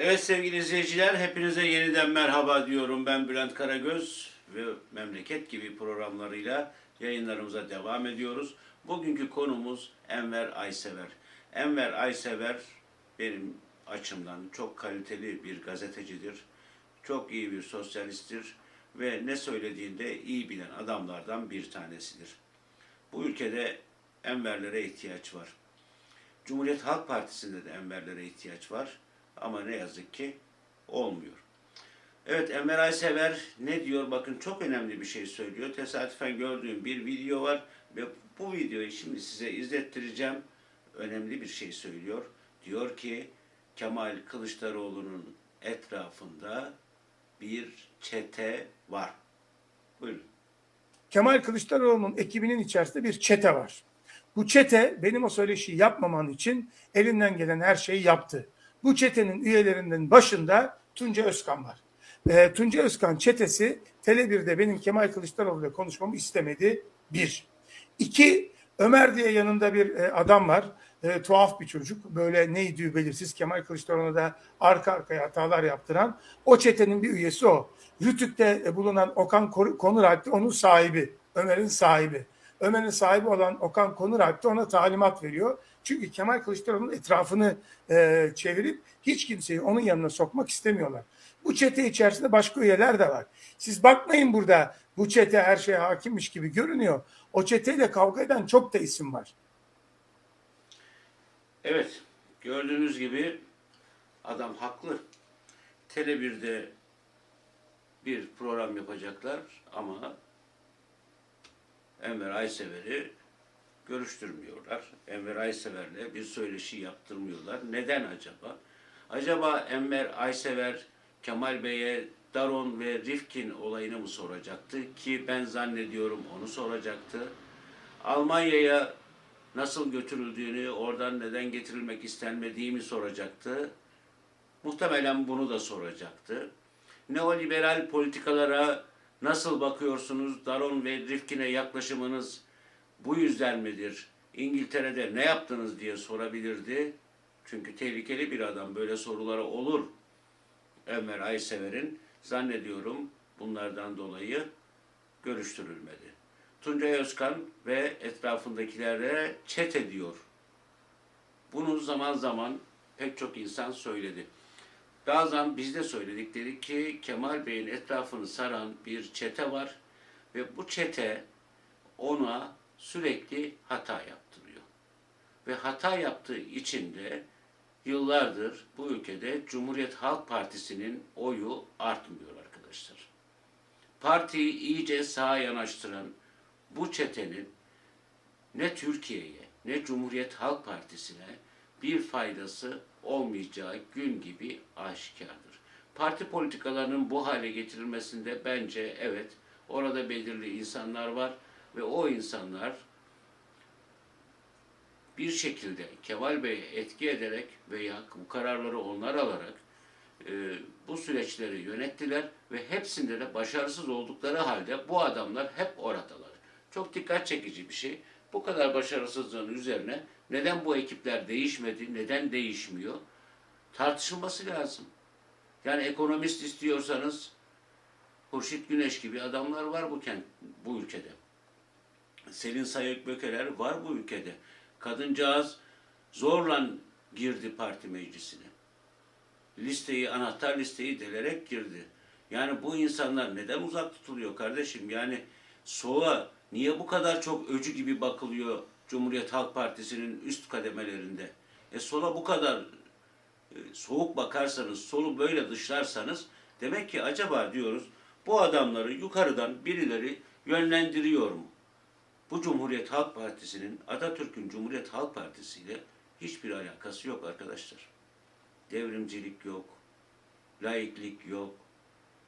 Evet sevgili izleyiciler, hepinize yeniden merhaba diyorum. Ben Bülent Karagöz ve Memleket gibi programlarıyla yayınlarımıza devam ediyoruz. Bugünkü konumuz Enver Aysever. Enver Aysever benim açımdan çok kaliteli bir gazetecidir. Çok iyi bir sosyalisttir ve ne söylediğinde iyi bilen adamlardan bir tanesidir. Bu ülkede Enverlere ihtiyaç var. Cumhuriyet Halk Partisi'nde de Enverlere ihtiyaç var. Ama ne yazık ki olmuyor. Evet Enver Aysever ne diyor? Bakın çok önemli bir şey söylüyor. Tesadüfen gördüğüm bir video var ve bu videoyu şimdi size izlettireceğim. Önemli bir şey söylüyor. Diyor ki Kemal Kılıçdaroğlu'nun etrafında bir çete var. Buyurun. Kemal Kılıçdaroğlu'nun ekibinin içerisinde bir çete var. Bu çete benim o söyleşiyi yapmaman için elinden gelen her şeyi yaptı. Bu çetenin üyelerinin başında Tunca Özkan var. Ee, Tunca Özkan çetesi Tele1'de benim Kemal Kılıçdaroğlu ile konuşmamı istemedi. Bir. İki, Ömer diye yanında bir e, adam var. E, tuhaf bir çocuk. Böyle neydi belirsiz Kemal Kılıçdaroğlu'na da arka arkaya hatalar yaptıran. O çetenin bir üyesi o. Rütük'te e, bulunan Okan Konuralp de onun sahibi. Ömer'in sahibi. Ömer'in sahibi olan Okan Konuralp de ona talimat veriyor. Çünkü Kemal Kılıçdaroğlu'nun etrafını e, çevirip hiç kimseyi onun yanına sokmak istemiyorlar. Bu çete içerisinde başka üyeler de var. Siz bakmayın burada bu çete her şeye hakimmiş gibi görünüyor. O çeteyle kavga eden çok da isim var. Evet, gördüğünüz gibi adam haklı. Tele1'de bir program yapacaklar ama Enver Aysever'i görüştürmüyorlar. Enver Aysever'le bir söyleşi yaptırmıyorlar. Neden acaba? Acaba Enver Aysever Kemal Bey'e Daron ve Rifkin olayını mı soracaktı? Ki ben zannediyorum onu soracaktı. Almanya'ya nasıl götürüldüğünü, oradan neden getirilmek istenmediğimi soracaktı. Muhtemelen bunu da soracaktı. Neoliberal politikalara nasıl bakıyorsunuz? Daron ve Rifkin'e yaklaşımınız bu yüzden midir? İngiltere'de ne yaptınız diye sorabilirdi. Çünkü tehlikeli bir adam böyle sorulara olur. Ömer Aysever'in zannediyorum bunlardan dolayı görüştürülmedi. Tuncay Özkan ve etrafındakilere çet ediyor. Bunu zaman zaman pek çok insan söyledi. Bazen biz de söyledik dedik ki Kemal Bey'in etrafını saran bir çete var ve bu çete ona sürekli hata yaptırıyor. Ve hata yaptığı için de yıllardır bu ülkede Cumhuriyet Halk Partisi'nin oyu artmıyor arkadaşlar. Partiyi iyice sağa yanaştıran bu çetenin ne Türkiye'ye ne Cumhuriyet Halk Partisi'ne bir faydası olmayacağı gün gibi aşikardır. Parti politikalarının bu hale getirilmesinde bence evet orada belirli insanlar var ve o insanlar bir şekilde Kemal Bey'e etki ederek veya bu kararları onlar alarak e, bu süreçleri yönettiler ve hepsinde de başarısız oldukları halde bu adamlar hep oradalar. Çok dikkat çekici bir şey. Bu kadar başarısızlığın üzerine neden bu ekipler değişmedi, neden değişmiyor? Tartışılması lazım. Yani ekonomist istiyorsanız Hurşit Güneş gibi adamlar var bu kent, bu ülkede. Selin Sayık Bökeler var bu ülkede. Kadıncağız zorla girdi parti meclisine. Listeyi, anahtar listeyi delerek girdi. Yani bu insanlar neden uzak tutuluyor kardeşim? Yani soğuğa niye bu kadar çok öcü gibi bakılıyor Cumhuriyet Halk Partisi'nin üst kademelerinde? E sola bu kadar e, soğuk bakarsanız, solu böyle dışlarsanız demek ki acaba diyoruz bu adamları yukarıdan birileri yönlendiriyor mu? Bu Cumhuriyet Halk Partisi'nin Atatürk'ün Cumhuriyet Halk Partisi ile hiçbir alakası yok arkadaşlar. Devrimcilik yok, laiklik yok.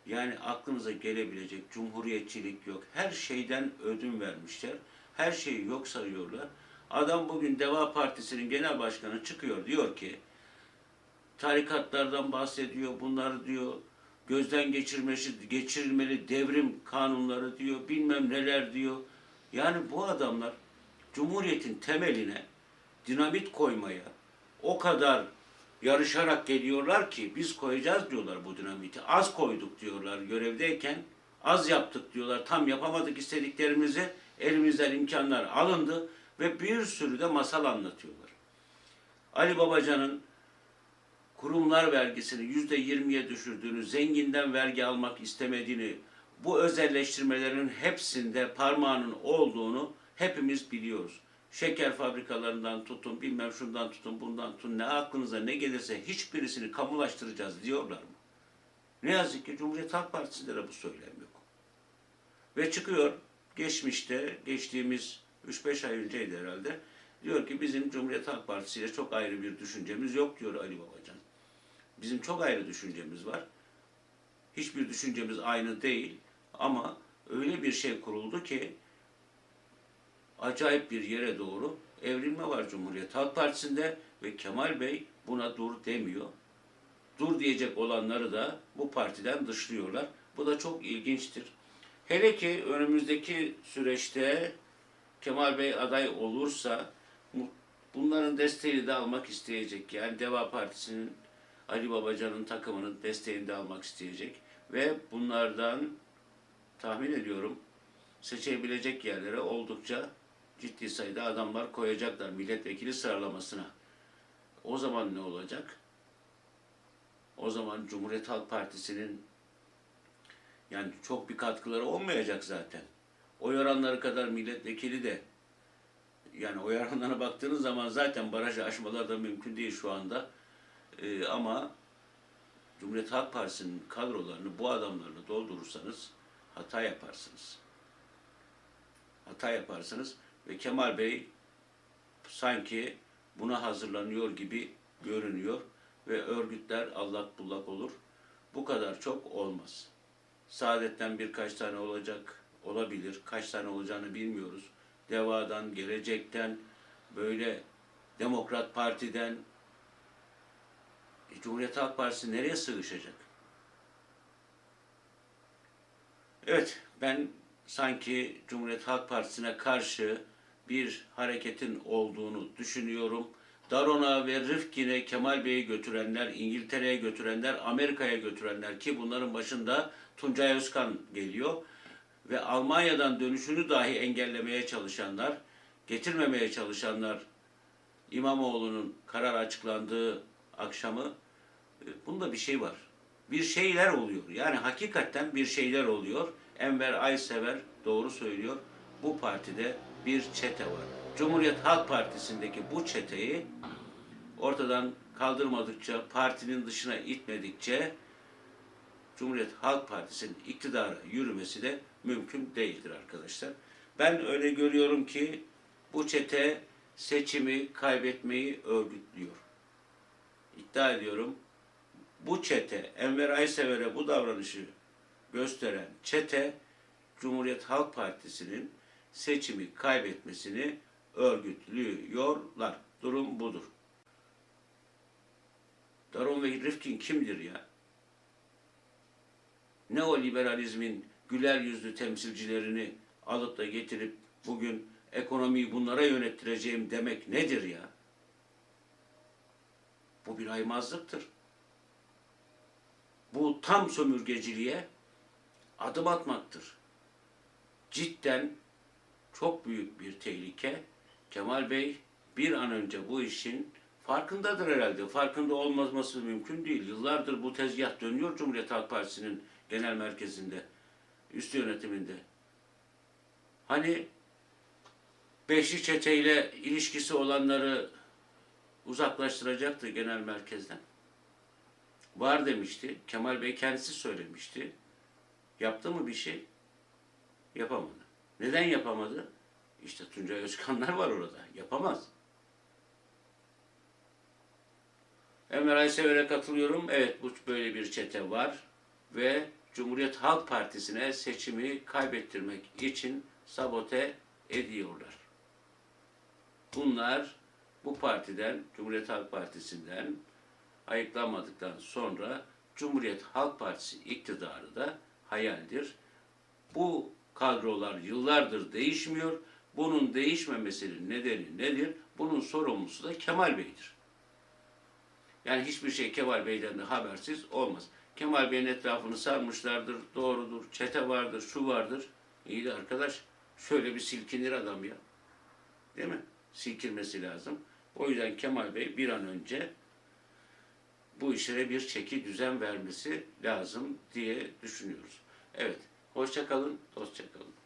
Yani aklınıza gelebilecek cumhuriyetçilik yok. Her şeyden ödün vermişler. Her şeyi yok sayıyorlar. Adam bugün Deva Partisi'nin genel başkanı çıkıyor diyor ki tarikatlardan bahsediyor. Bunları diyor gözden geçirmesi, geçirilmeli devrim kanunları diyor. Bilmem neler diyor. Yani bu adamlar Cumhuriyet'in temeline dinamit koymaya o kadar yarışarak geliyorlar ki biz koyacağız diyorlar bu dinamiti. Az koyduk diyorlar görevdeyken. Az yaptık diyorlar. Tam yapamadık istediklerimizi. Elimizden imkanlar alındı ve bir sürü de masal anlatıyorlar. Ali Babacan'ın kurumlar vergisini yüzde yirmiye düşürdüğünü, zenginden vergi almak istemediğini, bu özelleştirmelerin hepsinde parmağının olduğunu hepimiz biliyoruz. Şeker fabrikalarından tutun, bilmem şundan tutun, bundan tutun, ne aklınıza ne gelirse hiçbirisini kamulaştıracağız diyorlar mı? Ne yazık ki Cumhuriyet Halk Partisi'nde de bu söylem yok. Ve çıkıyor, geçmişte, geçtiğimiz 3-5 ay önceydi herhalde, diyor ki bizim Cumhuriyet Halk Partisi ile çok ayrı bir düşüncemiz yok diyor Ali Babacan. Bizim çok ayrı düşüncemiz var. Hiçbir düşüncemiz aynı değil ama öyle bir şey kuruldu ki acayip bir yere doğru evrilme var Cumhuriyet Halk Partisi'nde ve Kemal Bey buna dur demiyor. Dur diyecek olanları da bu partiden dışlıyorlar. Bu da çok ilginçtir. Hele ki önümüzdeki süreçte Kemal Bey aday olursa bunların desteğini de almak isteyecek. Yani Deva Partisi'nin Ali Babacan'ın takımının desteğini de almak isteyecek. Ve bunlardan tahmin ediyorum seçebilecek yerlere oldukça ciddi sayıda adamlar koyacaklar milletvekili sıralamasına. O zaman ne olacak? O zaman Cumhuriyet Halk Partisi'nin yani çok bir katkıları olmayacak zaten. Oy oranları kadar milletvekili de yani oy oranlarına baktığınız zaman zaten barajı aşmaları da mümkün değil şu anda. Ee, ama Cumhuriyet Halk Partisi'nin kadrolarını bu adamlarla doldurursanız hata yaparsınız. Hata yaparsınız ve Kemal Bey sanki buna hazırlanıyor gibi görünüyor ve örgütler allak bullak olur. Bu kadar çok olmaz. Saadet'ten birkaç tane olacak, olabilir. Kaç tane olacağını bilmiyoruz. Deva'dan, Gelecek'ten, böyle Demokrat Parti'den, Cumhuriyet Halk Partisi nereye sığışacak? Evet, ben sanki Cumhuriyet Halk Partisi'ne karşı bir hareketin olduğunu düşünüyorum. Darona ve Rifkin'e Kemal Bey'i götürenler, İngiltere'ye götürenler, Amerika'ya götürenler ki bunların başında Tuncay Özkan geliyor. Ve Almanya'dan dönüşünü dahi engellemeye çalışanlar, getirmemeye çalışanlar İmamoğlu'nun karar açıklandığı akşamı e, bunda bir şey var. Bir şeyler oluyor. Yani hakikaten bir şeyler oluyor. Enver Aysever doğru söylüyor. Bu partide bir çete var. Cumhuriyet Halk Partisi'ndeki bu çeteyi ortadan kaldırmadıkça, partinin dışına itmedikçe Cumhuriyet Halk Partisi'nin iktidara yürümesi de mümkün değildir arkadaşlar. Ben öyle görüyorum ki bu çete seçimi kaybetmeyi örgütlüyor. İddia ediyorum bu çete, Enver Aysever'e bu davranışı gösteren çete Cumhuriyet Halk Partisi'nin seçimi kaybetmesini örgütlüyorlar. Durum budur. Daron ve Rifkin kimdir ya? Neoliberalizmin güler yüzlü temsilcilerini alıp da getirip bugün ekonomiyi bunlara yönettireceğim demek nedir ya? Bu bir aymazlıktır. Tam sömürgeciliğe adım atmaktır. Cidden çok büyük bir tehlike. Kemal Bey bir an önce bu işin farkındadır herhalde. Farkında olmaması mümkün değil. Yıllardır bu tezgah dönüyor Cumhuriyet Halk Partisi'nin genel merkezinde, üst yönetiminde. Hani beşli çeteyle ilişkisi olanları uzaklaştıracaktı genel merkezden. Var demişti. Kemal Bey kendisi söylemişti. Yaptı mı bir şey? Yapamadı. Neden yapamadı? İşte Tuncay Özkanlar var orada. Yapamaz. Enver Aysever'e katılıyorum. Evet bu böyle bir çete var. Ve Cumhuriyet Halk Partisi'ne seçimi kaybettirmek için sabote ediyorlar. Bunlar bu partiden, Cumhuriyet Halk Partisi'nden ayıklanmadıktan sonra Cumhuriyet Halk Partisi iktidarı da hayaldir. Bu kadrolar yıllardır değişmiyor. Bunun değişmemesinin nedeni nedir? Bunun sorumlusu da Kemal Bey'dir. Yani hiçbir şey Kemal Bey'den de habersiz olmaz. Kemal Bey'in etrafını sarmışlardır, doğrudur, çete vardır, şu vardır. İyi de arkadaş şöyle bir silkinir adam ya. Değil mi? Silkinmesi lazım. O yüzden Kemal Bey bir an önce bu işlere bir çeki düzen vermesi lazım diye düşünüyoruz. Evet, hoşça kalın.